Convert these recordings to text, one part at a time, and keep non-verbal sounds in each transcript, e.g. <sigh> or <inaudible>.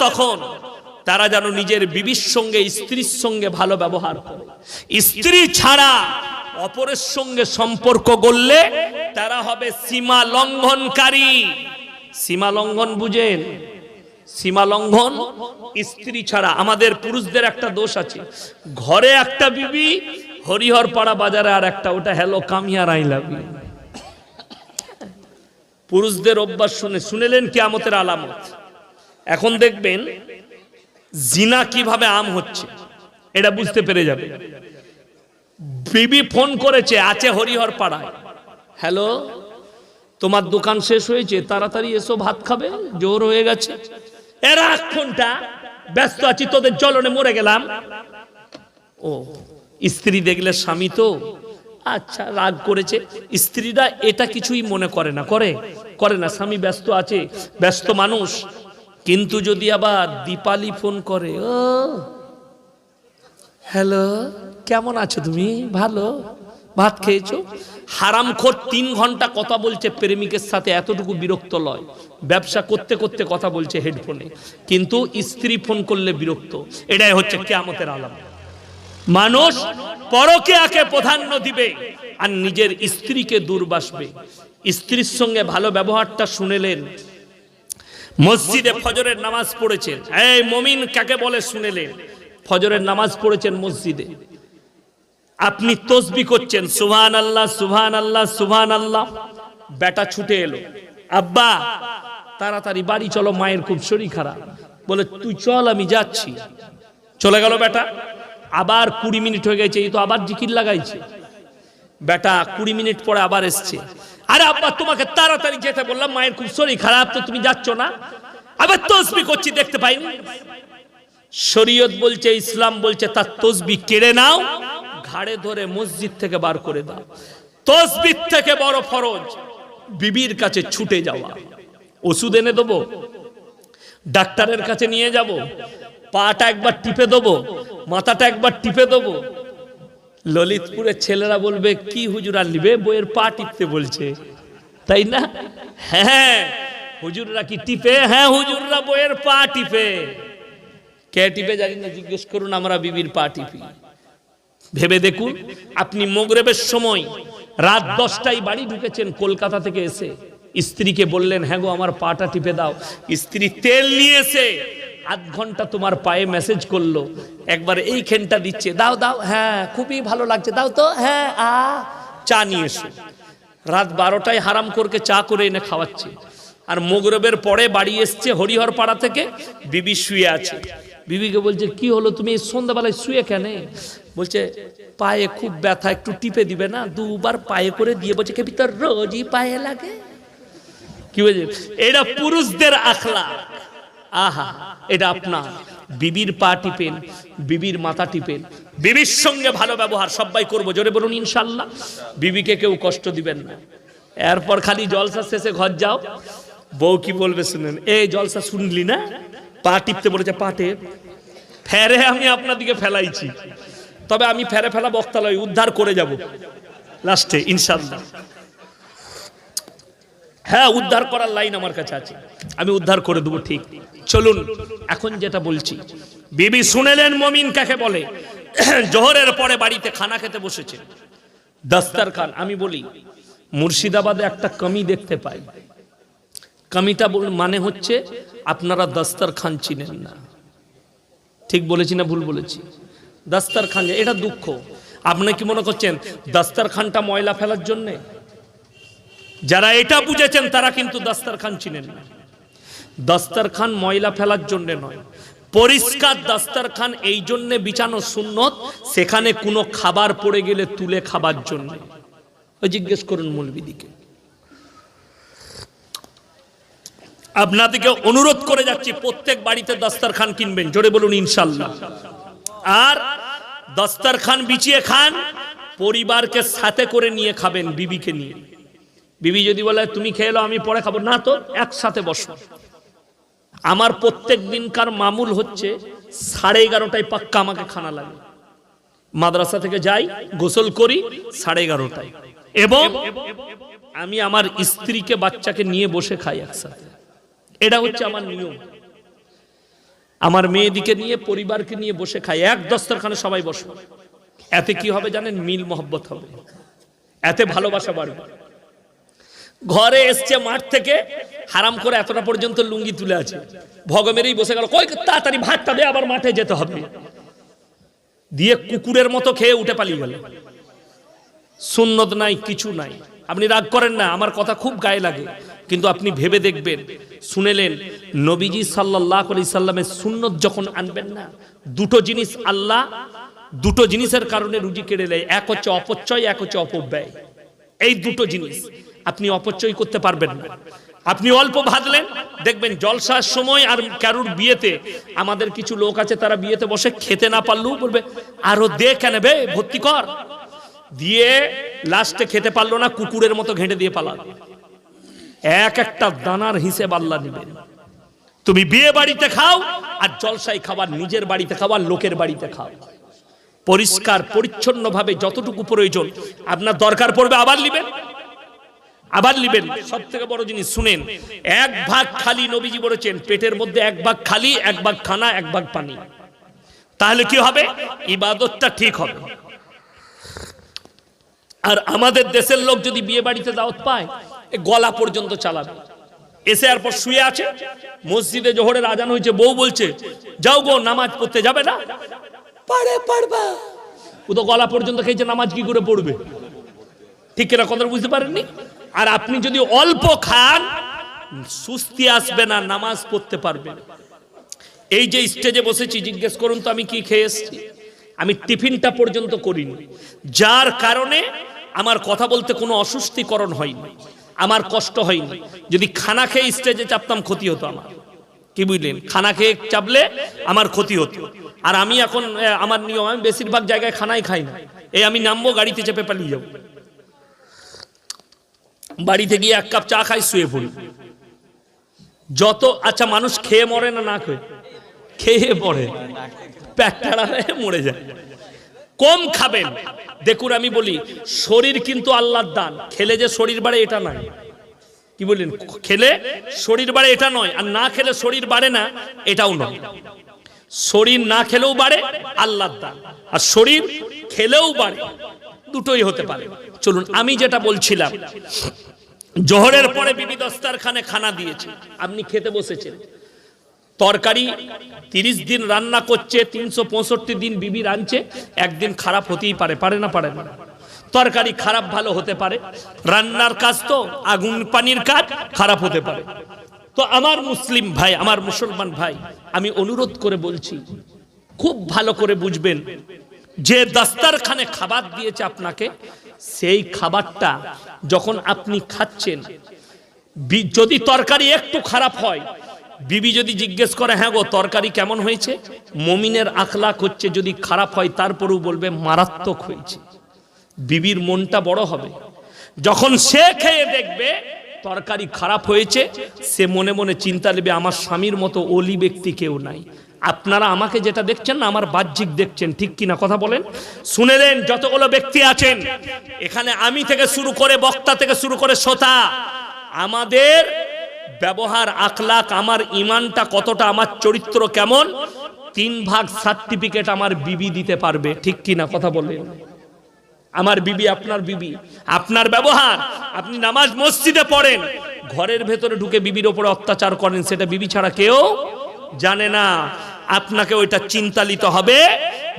তখন তারা যেন নিজের বিবির সঙ্গে, স্ত্রীর সঙ্গে ভালো ব্যবহার করে। স্ত্রী ছাড়া অপরের সঙ্গে সম্পর্ক গড়লে তারা হবে সীমা লঙ্ঘনকারী সীমা লঙ্ঘন বুঝেন? সীমা লঙ্ঘন স্ত্রী ছাড়া। আমাদের পুরুষদের একটা দোষ আছে। ঘরে একটা বিবি হরিহর পাড়া বাজারে আর একটা, ওটা হ্যালো কামিয়ার আই ইউ। পুরুষদের অভ্যাস শুনে, শুনেলেন কিয়ামতের আলামত। এখন দেখবেন জিনা কীভাবে আম হচ্ছে, এটা বুঝতে পেরে যাবে। বিবি ফোন করেছে, আছে হরিহর পাড়ায়। হ্যালো, তোমার দোকান শেষ হয়েছে, তাড়াতাড়ি এসো, ভাত খাবে, জোর হয়ে গেছে। এরা ফোনটা, ব্যস্ত আছি, তোদের জ্বলনে মরে গেলাম। ও, স্ত্রী দেখলে স্বামী তো? আচ্ছা রাগ করেছে। স্ত্রীরা এটা কিছুই মনে করে না, করে? করে না, স্বামী ব্যস্ত আছে, ব্যস্ত মানুষ। কিন্তু যদি আবার দীপালি ফোন করে, ও, হ্যালো, কেমন আছো তুমি? ভালো? ভাত খেয়েছো? হারামখোর তিন ঘণ্টা কথা বলছে প্রেমিকের সাথে, এতটুকু বিরক্ত লয়। ব্যবসা করতে করতে কথা বলছে হেডফোনে। কিন্তু স্ত্রী ফোন করলে বিরক্ত। এটাই হচ্ছে কেয়ামতের আলাম। মানুষ পরকে আকে প্রাধান্য দিবে আর নিজের স্ত্রীকে দূর বাসবে। স্ত্রীর সঙ্গে ভালো ব্যবহারটা শুনেলেন। মসজিদে ফজরের নামাজ পড়েছেন। এই মমিন কাকে বলে শুনেলেন? ফজরের নামাজ পড়েছেন মসজিদে। আপনি তসবি করছেন সুবহান আল্লাহ সুবহান আল্লাহ সুবহান আল্লাহ বেটা ছুটে এলো। আব্বা, তাড়াতাড়ি বাড়ি চলো, মায়ের খুব শরীর খারাপ। বলে, তুই চল, আমি যাচ্ছি। চলে গেল বেটা। আবার কুড়ি মিনিট হয়ে গেছে, এই তো আবার জিকির লাগাইছে। বেটা কুড়ি মিনিট পরে আবার এসছে। আরে আব্বা, তোমাকে তাড়াতাড়ি যেতে বললাম, মায়ের খুব শরীর খারাপ, তো তুমি যাচ্ছ না। আবার তসবি করছি, দেখতে পাইনি। শরীয়ত বলছে, ইসলাম বলছে, তার তসবি কেড়ে নাও, ঘাড়ে ধরে মসজিদ থেকে বার করে দাও। তসবির থেকে বড় ফরজ, বিবির কাছে ছুটে যাওয়া। ওষুধ এনে দেবো, ডাক্তারের কাছে নিয়ে যাব, পাটা একবার টিপে দেবো, মাথাটা একবার টিপে দেবো ললিতপুরের ছেলেরা বলবে, কি হুজুর নিবে? বইয়ের পা টিপতে বলছে। তাই না? হ্যাঁ হুজুররা কি টিপে? হ্যাঁ হুজুররা বইয়ের পা টিপে। কে টিপে জানি না, জিজ্ঞেস করুন, আমরা বিবির পা টিপি। ভেবে দেখুন, আপনি মোগরেবের সময় রাত দশটায় বাড়ি ঢুকেছেন কলকাতা থেকে এসে। স্ত্রীকে বললেন হ্যাঁ গো, আমার পাটা টিপে দাও। স্ত্রী তেল নিয়ে এসে আধ ঘণ্টা তোমার পায়ে মেসেজ করল। একবার এই খেনটা দিচ্ছে। দাও দাও হ্যাঁ খুবই ভালো লাগছে। দাও তো হ্যাঁ আ, চা নিয়ে এসো। রাত বারোটায় হারাম করকে চা করে এনে খাওয়াচ্ছে। আর মোগরবের পরে বাড়ি এসছে হরিহর পাড়া থেকে, বিবি শুয়ে আছে। বিবিকে বলছে, কি হলো? তুমি এই সন্ধ্যাবেলায় শুয়ে কেন? বলছে, পায়ে খুব ব্যথা, একটু টিপে দিবে না? দুবার পায়ে করে দিয়ে বলছে কেবি তোর রোজই পায়ে লাগে? কি বলছে? এটা পুরুষদের আখলা। আহা, এটা আপনার। বিবির পা টিপেন, বিবির মাথা টিপেন। বিবির সঙ্গে ভালো ব্যবহার সবাই করব, জোরে বলুন ইনশাল্লাহ। বিবিকে কেউ কষ্ট দিবেন না। এরপর খালি জলসা শেষে ঘর যাও। বউ কি বলবে শুনেন? এই জলসা শুনলি না? পা টিপতে বলেছে পাটে ফেরে আমি আপনার দিকে ফেলাইছি। তবে আমি ফেরে ফেলা বক্তালয়, উদ্ধার করে যাব। লাস্টে, ইনশাল্লাহ। হ্যাঁ উদ্ধার করার লাইন আমার কাছে আছে। আমি উদ্ধার করে দেবো, ঠিক। চলুন, এখন যেটা বলছি, বিবি শুনেলেন মমিন কাকে বলে? জোহরের পরে বাড়িতে খানা খেতে বসেছেন দাস্তার খান আমি বলি, মুর্শিদাবাদে একটা কমি দেখতে পাই। কমিটা বল- মানে হচ্ছে আপনারা দাস্তার খান চিনেন না। ঠিক বলেছি না ভুল বলেছি? দাস্তার খান এটা দুঃখ। আপনি কি মনে করছেন দাস্তার খানটা ময়লা ফেলার জন্যে? যারা এটা বুঝেছেন, তারা কিন্তু দাস্তারখান চিনেন না। দাস্তারখান ময়লা ফেলার জন্য নয়। পরিষ্কার দাস্তারখান এই জন্য বিছানো সুন্নত, সেখানে কোনো খাবার পড়ে গেলে তুলে খাবার জন্য। জিজ্ঞেস করুন মৌলবিদিকে আপনাদেরকে অনুরোধ করে যাচ্ছি, প্রত্যেক বাড়িতে দাস্তারখান কিনবেন, জোরে বলুন ইনশাল্লাহ আর দাস্তারখান বিছিয়ে খান, পরিবারকে সাথে করে নিয়ে খাবেন, বিবিকে নিয়ে। বিবি যদি বলে, তুমি খেয়ে এলো আমি পরে খাব। না তো, একসাথে বসো। আমার প্রত্যেক দিনকার মামুল হচ্ছে সাড়ে এগারোটায় পাক্কা আমাকে খানা লাগে। মাদ্রাসা থেকে যাই, গোসল করি, সাড়ে এগারোটায়। এবং আমি আমার স্ত্রীকে, বাচ্চাকে নিয়ে বসে খাই একসাথে। এটা হচ্ছে আমার নিয়ম। আমার মেয়েদিকে নিয়ে, পরিবারকে নিয়ে বসে খাই। এক দস্তরখানে সবাই বসো। এতে কি হবে জানেন? মিল মহব্বত হবে। এতে ভালোবাসা বাড়বে। ঘরে এসছে মাঠ থেকে, হারাম করে এতটা পর্যন্ত লুঙ্গি তুলে আছে। ভগমেরই বসে গেল, কই তাড়াতাড়ি ভাতটা দে, আবার মাঠে যেতে হবে। দিয়ে কুকুরের মতো খেয়ে উঠে পালিয়ে গেল। সুন্নত নাই, কিছু নাই। আপনি রাগ করেন না, আমার কথা খুব গায়ে লাগে। কিন্তু আপনি ভেবে দেখবেন, শুনেলেন, নবীজি সাল্লাহ আলি সুন্নত যখন আনবেন না, দুটো জিনিস আল্লাহ দুটো জিনিসের কারণে রুজি কেড়ে নেয়, এক হচ্ছে অপচয়, এক হচ্ছে অপব্যয়। এই দুটো জিনিস। আপনি অপচয় করতে পারবেন না। আপনি অল্প ভাজলেন, দেখবেন জলসার সময় আর কারুর বিয়েতে আমাদের কিছু লোক আছে, তারা বিয়েতে বসে খেতে না পারলেও বলবে, আরও দে কেন বে, ভর্তি কর। দিয়ে লাস্টে খেতে পারল না, কুকুরের মতো ঘেঁটে দিয়ে পালাবে এক একটা দানার হিসেব আল্লাহ নেবেন। তুমি বিয়ে বাড়িতে খাও আর জলসাই খাবার, নিজের বাড়িতে খাবার লোকের বাড়িতে খাও। পরিষ্কার পরিচ্ছন্ন ভাবে যতটুকু প্রয়োজন, আপনার দরকার পড়বে আবার নিবেন। আবার নিবেন। সব থেকে বড় জিনিস, শুনেন, এক ভাগ খালি নবীজি বলেছেন, পেটের মধ্যে এক ভাগ খালি, এক ভাগ খানা, এক ভাগ পানি। তাহলে কি হবে? ইবাদতটা ঠিক হবে। আর আমাদের দেশের লোক যদি বিয়ে বাড়িতে দাওয়াত পায় গলা পর্যন্ত চালাবে। এসে আর পর শুয়ে আছে। মসজিদে জোহরের আজান হয়েছে, বউ বলছে, যাও গো, নামাজ পড়তে যাবে না? পারে, পারবা। ও তো গলা পর্যন্ত খেয়েছে, নামাজ কি করে পড়বে? ঠিক কিনা কথা বুঝতে পারেননি? আর আপনি যদি অল্প খান সুস্তি আসবে না, নামাজ পড়তে পারবেন এই যে স্টেজে বসেছি, জিজ্ঞেস করুন তো আমি কি খেয়ে এসেছি? আমি টিফিনটা পর্যন্ত করিনি। যার কারণে আমার কথা বলতে কোনো অসুস্থিকরণ হয়নি, আমার কষ্ট হয়নি। যদি খানা খেয়ে স্টেজে চাপতাম, ক্ষতি হতো আমার। কি বুঝলেন? খানা খেয়ে চাপলে আমার ক্ষতি হতো। আর আমি এখন আমার নিয়ম, আমি বেশিরভাগ জায়গায় খানাই খাই না। এই আমি নামবো, গাড়িতে চেপে পালিয়ে যাব। বাড়িতে গিয়ে এক কাপ চা খাই, শুয়ে পড়ি। যত আচ্ছা মানুষ খেয়ে মরে না না খেয়ে? খেয়ে পড়ে পেট টাড়া হয়ে মরে যায়। কম খাবেন। দেখুন, আমি বলি, শরীর কিন্তু আল্লাহর দান। খেলে যে শরীর বাড়ে, এটা নয়। কি বললেন? খেলে শরীর বাড়ে, এটা নয়। আর না খেলে শরীর বাড়ে না, এটাও নয়। শরীর না খেলেও বাড়ে, আল্লাহর দান। আর শরীর খেলেও বাড়ে। দুটোই হতে পারে। চলুন, আমি যেটা বলছিলাম, জোহরের পরে বিবি দস্তারখানে খানা দিয়েছে। আপনি খেতে বসেছেন। তরকারি তিরিশ দিন রান্না করছে, তিনশো পঁয়ষট্টি দিন বিবি রাঁধছে, একদিন খারাপ হতেই পারে পারে না পারে না। তরকারি খারাপ ভালো হতে পারে, রান্নার কাজ তো, আগুন পানির কাজ, খারাপ হতে পারে। তো আমার মুসলিম ভাই, আমার মুসলমান ভাই, আমি অনুরোধ করে বলছি, খুব ভালো করে বুঝবেন যে দাস্তারখানে খাবার দিয়েছে আপনাকে, সেই খাবারটা যখন আপনি খাচ্ছেন যদি তরকারি একটু খারাপ হয়, বিবি যদি জিজ্ঞেস করে হ্যাঁ গো, তরকারি কেমন হয়েছে? মমিনের আখলাক হচ্ছে, যদি খারাপ হয়, তারপরেও বলবে, মারাত্মক হয়েছে। বিবির মনটা বড় হবে। যখন সে খেয়ে দেখবে, তরকারি খারাপ হয়েছে, সে মনে মনে চিন্তা নেবে, আমার স্বামীর মতো অলি ব্যক্তি কেউ নাই। আপনারা আমাকে যেটা দেখছেন না, আমার বাহ্যিক দেখছেন, ঠিক কিনা কথা বলেন? শুনেলেন যতগুলো ব্যক্তি আছেন, এখানে আমি থেকে শুরু করে বক্তা থেকে শুরু করে শ্রোতা, আমাদের ব্যবহার আখলাক আমার ইমানটা কতটা, আমার চরিত্র কেমন? তিন ভাগ সার্টিফিকেট আমার বিবি দিতে পারবে, ঠিক কিনা কথা বলেন? আমার বিবি, আপনার বিবি, আপনার ব্যবহার, আপনি নামাজ মসজিদে পড়েন, ঘরের ভেতরে ঢুকে বিবির ওপরে অত্যাচার করেন, সেটা বিবি ছাড়া কেউ জানে না। আপনাকে ওইটা চিন্তালিত হবে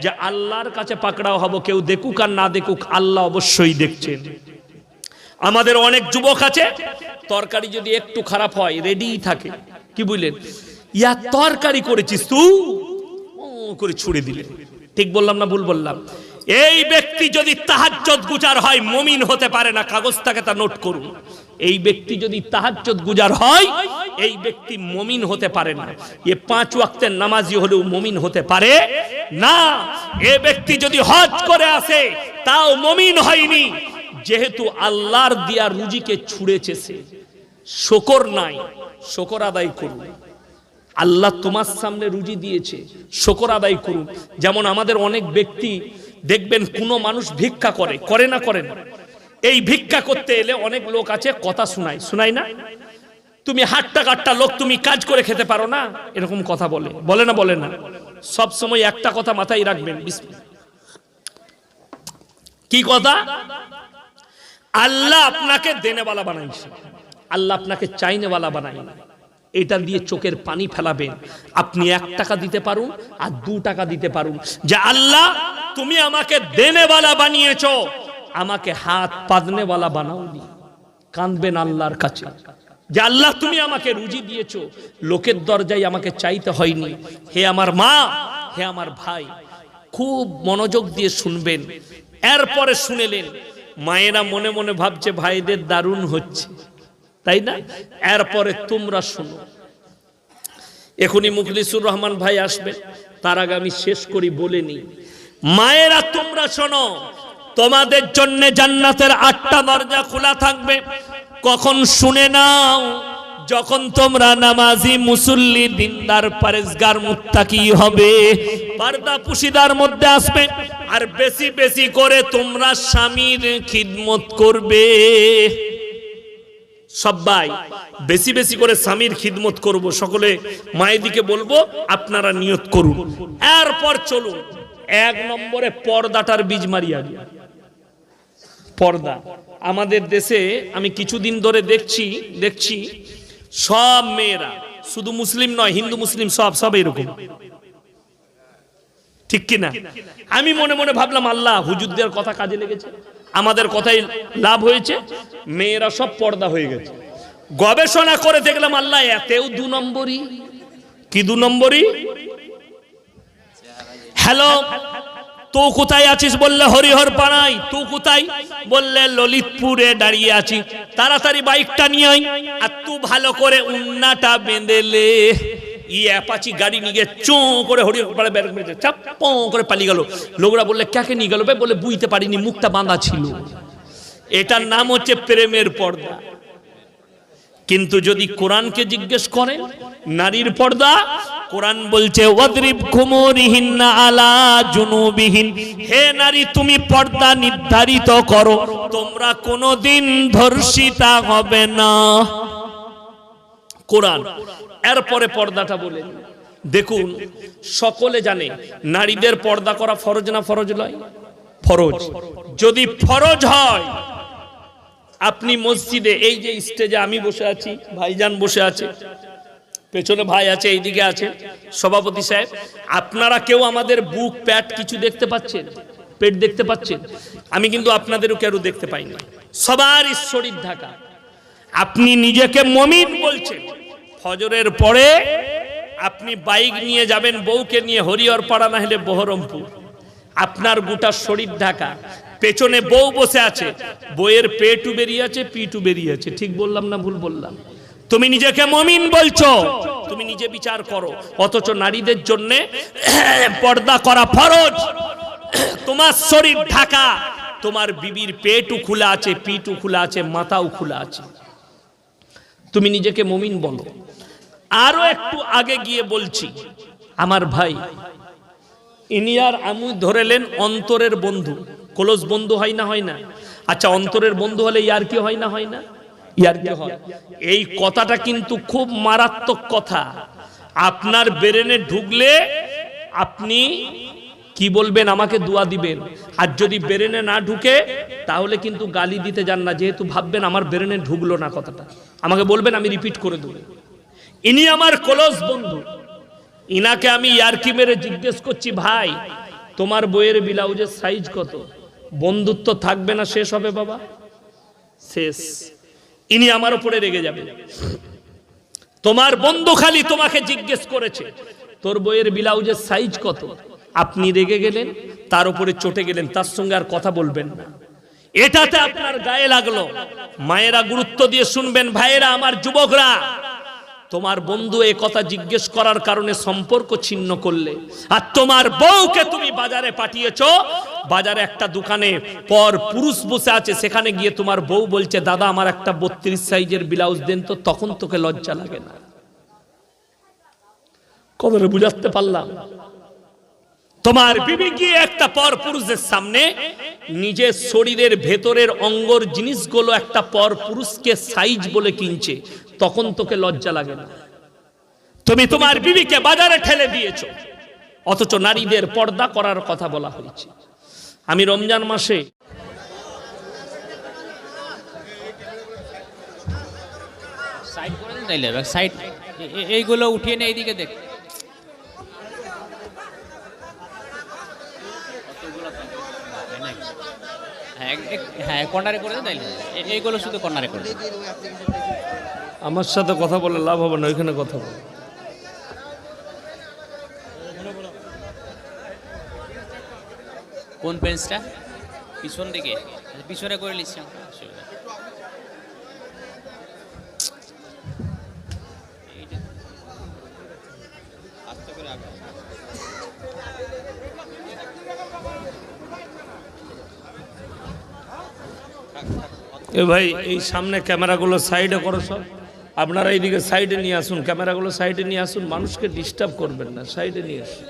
যে আল্লাহর কাছে পাকড়াও হব, কেউ দেখুক আর না দেখুক, আল্লাহ অবশ্যই দেখছেন আমাদের অনেক যুবক আছে, তরকারি যদি একটু খারাপ হয় রেডি থাকে। কি বুঝলেন ইয়া তরকারি করেছিস তুই করে ছুড়ে দিলে ঠিক বললাম না ভুল বললাম? এই ব্যক্তি যদি তাহাজ্জত গুজার হয়, মমিন হতে পারে না কাগজ কাগজটাকে তা নোট করুন। এই ব্যক্তি যদি তাহাজ্জত গুজার হয়, এই ব্যক্তি মমিন হতে পারে না। এ পাঁচ ওয়াক্তের নামাজি হলেও মমিন হতে পারে না। এ ব্যক্তি যদি হজ করে আসে, তাও মমিন হয়নি। যেহেতু আল্লাহর দিয়া রুজিকে ছুঁড়েছে সে। শকর নাই, শকর আদায় করুন। আল্লাহ তোমার সামনে রুজি দিয়েছে, শকর আদায় করুন। যেমন আমাদের অনেক ব্যক্তি, দেখবেন কোনো মানুষ ভিক্ষা করে করে না করে না। এই ভিক্ষা করতে এলে অনেক লোক আছে, কথা শোনায়। শোনায় না? তুমি হাটটা কাট্টা লোক, তুমি কাজ করে খেতে পারো না? এরকম কথা বলে। বলে না বলে না? সব সময় একটা কথা মাথায় রাখবেন। কি কথা? আল্লাহ আপনাকে দেনেওয়ালা বানাইছে। আল্লাহ আপনাকে চাইনেওয়ালা বানাই এটা দিয়ে চোখের পানি ফেলাবেন। আপনি এক টাকা দিতে পারুন আর দু টাকা দিতে পারুন। যে আল্লাহ, তুমি আমাকে দেনেওয়ালা বানিয়েছো। আমাকে হাত পাদনেওয়ালা বানাওনি। কাঁদবেন আল্লাহর কাছে। যে আল্লাহ, তুমি আমাকে রুজি দিয়েছ, লোকের দরজায় আমাকে চাইতে হয়নি। হে আমার মা, হে আমার ভাই, খুব মনোযোগ দিয়ে শুনবেন। এরপরে শুনেলেন, মায়েরা মনে মনে ভাবছে, ভাইদের দারুণ হচ্ছে। তাই না? এরপরে তোমরা শুনো। এখনই মুখলিসুর রহমান ভাই আসবেন। তার আগে আমি শেষ করি, বলে নি মায়েরা, তোমরা শোনো তোমাদের জন্য জান্নাতের আটটা দরজা খোলা থাকবে। কখন শুনে নাও, যখন তোমরা নামাজি মুসল্লি, দিনদার, পারেজগার, মুত্তাকি হবে, পর্দা পুশিদার মধ্যে আসবে। আর বেশি বেশি করে তোমরা স্বামীর খিদমত করবে। সবাই বেশি বেশি করে স্বামীর খিদমত করব। সকলে মায়েদিকে বলব, আপনারা নিয়ত করুন। এরপর চলুন। এক নম্বরে পর্দাটার বীজ মারিয়া গিয়া। পর্দা। আমাদের দেশে আমি কিছুদিন ধরে দেখছি দেখছি সব মেয়েরা, শুধু মুসলিম নয়, হিন্দু, মুসলিম সব সব এরকম। ঠিক কি না আমি মনে মনে ভাবলাম, আল্লাহ, হুজুরদের কথা কাজে লেগেছে, আমাদের কথাই লাভ হয়েছে, মেয়েরা সব পর্দা হয়ে গেছে। গবেষণা করে দেখলাম, আল্লাহ, এতেও দু নম্বরই। কি দু নম্বরই? হ্যালো? তো কোথায় আছিস? বললে, হরিহর পাড়াই তো কোথায়? বললে, ললিতপুরে দাঁড়িয়ে আছি। তাড়াতাড়ি বাইকটা নিয়ে আয়। আর তু ভালো করে উন্নাটা বেঁধেলে ই অ্যাপাচি গাড়ি নিয়ে করে হরিহর করে পালিয়ে গেল। লোকরা বললে, কাকে নিয়ে বলে বুঝতে পারিনি, মুখটা বাঁধা ছিল। এটার নাম হচ্ছে প্রেমের পর্দা। কিন্তু যদি কোরআনকে জিজ্ঞেস করেন নারীর পর্দা, কোরআন বলছে, ওয়াদরিব খুমুরিহিন্না আলা জুনুবিহিন। হে নারী, তুমি পর্দা নির্ধারিত করো, তোমরা কোনোদিন ধর্ষিতা হবে না। কোরআন, এরপরে পর্দাটা বলে দেখুন, সকলে জানে, নারীদের পর্দা করা ফরজ না ফরজ নয়? ফরজ। যদি ফরজ হয় আপনি মসজিদে, এই যে স্টেজে আমি বসে আছি, ভাইজান বসে আছে, পেছনে ভাই আছে, এইদিকে আছে, সভাপতি সাহেব, আপনারা কেউ আমাদের বুক, প্যাট কিছু দেখতে পাচ্ছেন? পেট দেখতে পাচ্ছেন? আমি কিন্তু আপনাদেরও কেউ দেখতে পাই না সবার ঈশ্বরীর ঢাকা। আপনি নিজেকে মমিন বলছেন। ফজরের পরে আপনি বাইক নিয়ে যাবেন বউকে নিয়ে হরিহর পাড়া না হলে বহরমপুর। আপনার গোটা শরীর ঢাকা। পেছনে বউ বসে আছে। বইয়ের পেটু বেরিয়ে আছে পিটু বেরিয়ে আছে। ঠিক বললাম না ভুল বললাম? তুমি নিজেকে মমিন বলছো। তুমি নিজে বিচার করো। অথচ নারীদের জন্য পর্দা করা ফরজ। তোমার শরীর ঢাকা। তোমার বিবির পেটও খোলা আছে পিটু খোলা আছে, মাথাও খোলা আছে। তুমি নিজেকে মমিন বলো। আরও একটু আগে গিয়ে বলছি, আমার ভাই, ইনি আর আমি ধরেলেন অন্তরের বন্ধু। ক্লোজ বন্ধু হয় না হয় না। আচ্ছা অন্তরের বন্ধু হলে ইয়ার কি হয় না হয় না? ইয়ার কি হয়? এই কথাটা কিন্তু খুব মারাত্মক কথা। আপনার ব্রেনে ঢুকলে আপনি কি বলবেন, আমাকে দোয়া দিবেন। আর যদি ব্রেনে না ঢুকে, তাহলে কিন্তু গালি দিতে যান না। যেহেতু ভাববেন আমার ব্রেনে ঢুকলো না কথাটা। আমাকে বলবেন, আমি রিপিট করে দেবো। ইনি আমার ক্লোজ বন্ধু। ইনাকে আমি ইয়ারকি মেরে জিজ্ঞেস করছি, ভাই, তোমার বইয়ের ব্লাউজের সাইজ কত? বন্ধুত্ব থাকবে না, শেষ হবে বাবা। শেষ। ইনি আমার উপরে রেগে যাবে। তোমার বন্ধু খালি তোমাকে জিজ্ঞেস করেছে, তোর বইয়ের ব্লাউজের সাইজ কত? আপনি রেগে গেলেন, তার উপরে চটে গেলেন, তার সঙ্গে আর কথা বলবেন না। এটাতে আপনার গায়ে লাগল। মায়েরা গুরুত্ব দিয়ে শুনবেন, ভাইয়েরা, আমার যুবকরা তোমার বন্ধু এ কথা জিজ্ঞেস করার কারণে সম্পর্ক ছিন্ন করলে। আর তোমার বউকে তুমি বাজারে পাঠিয়েছ, বাজারে একটা দোকানে পর পুরুষ বসে আছে, সেখানে গিয়ে তোমার বউ বলছে, দাদা, আমার একটা বত্রিশ সাইজের ব্লাউজ দেন তো, তখন তোকে লজ্জা লাগে না। কবরে বুঝাতে পারলাম। তোমার বিবি গিয়ে একটা পর পুরুষের সামনে, নিজের শরীরের ভেতরের অঙ্গর জিনিসগুলো একটা পর পুরুষকে সাইজ বলে কিনছে। তখন তোকে লজ্জা লাগে না। তুমি তোমার বিবিকে বাজারে ঠেলে দিয়েছ। অথচ নারীদের পর্দা করার কথা বলা হয়েছে। আমি রমজান মাসে সাইড করে দেন তাইলে সাইড এইগুলো উঠিয়ে নে এইদিকে দেখ। হ্যাঁ এক- হ্যাঁ কর্নারে করে দেন তাইলে। এইগুলো শুধু কর্নারে করে আমার সাথে কথা বলে লাভ হবে না ওইখানে কথা বল। কোন পেন্সটা? পিছন দিকে। আচ্ছা, পিছনে করে নিচ্ছি। এ ভাই এই সামনে ক্যামেরাগুলো সাইডে করো সব। আপনারা এইদিকে সাইডে নিয়ে আসুন ক্যামেরাগুলো সাইডে নিয়ে আসুন মানুষকে ডিস্টার্ব করবেন না সাইডে নিয়ে আসুন।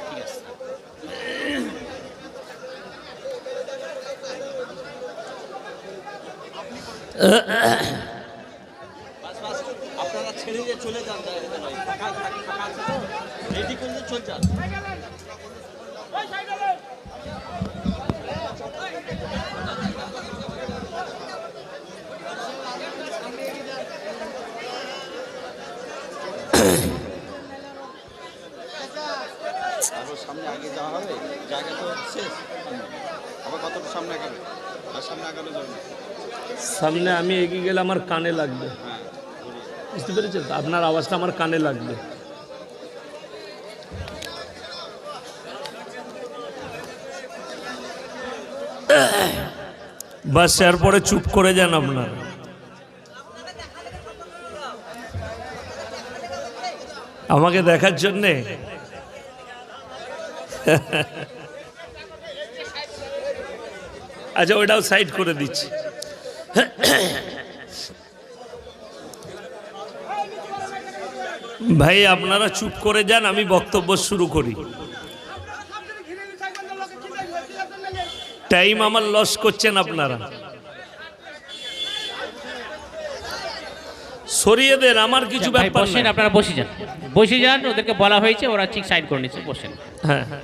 ঠিক আছে আপনারা ছেড়ে দিয়ে চলে যান ফাঁকা ফাঁকা ফাঁকা আছে তো রেডি করলে চলে যান আরও সামনে আগে যাওয়া হবে? জায়গা তো শেষ। আবার কতটা সামনে আগাবে? আর সামনে আগানো যাবে না। সামনে আমি এগিয়ে গেলে আমার কানে লাগবে। হ্যাঁ বুঝতে পেরেছেন? আপনার আওয়াজটা আমার কানে লাগবে। বাস এরপরে চুপ করে যান আপনার। আমাকে দেখার জন্যে <laughs> আচ্ছা ওইটাও সাইড করে দিচ্ছি। ভাই আপনারা চুপ করে যান আমি বক্তব্য শুরু করি। টাইম আমার লস করছেন আপনারা। সরিয়ে দেন আমার কিছু ব্যাপার বসেন আপনারা বসে যান। বসে যান ওদেরকে বলা হয়েছে ওরা ঠিক সাইড করে নিচ্ছে বসেন। হ্যাঁ হ্যাঁ।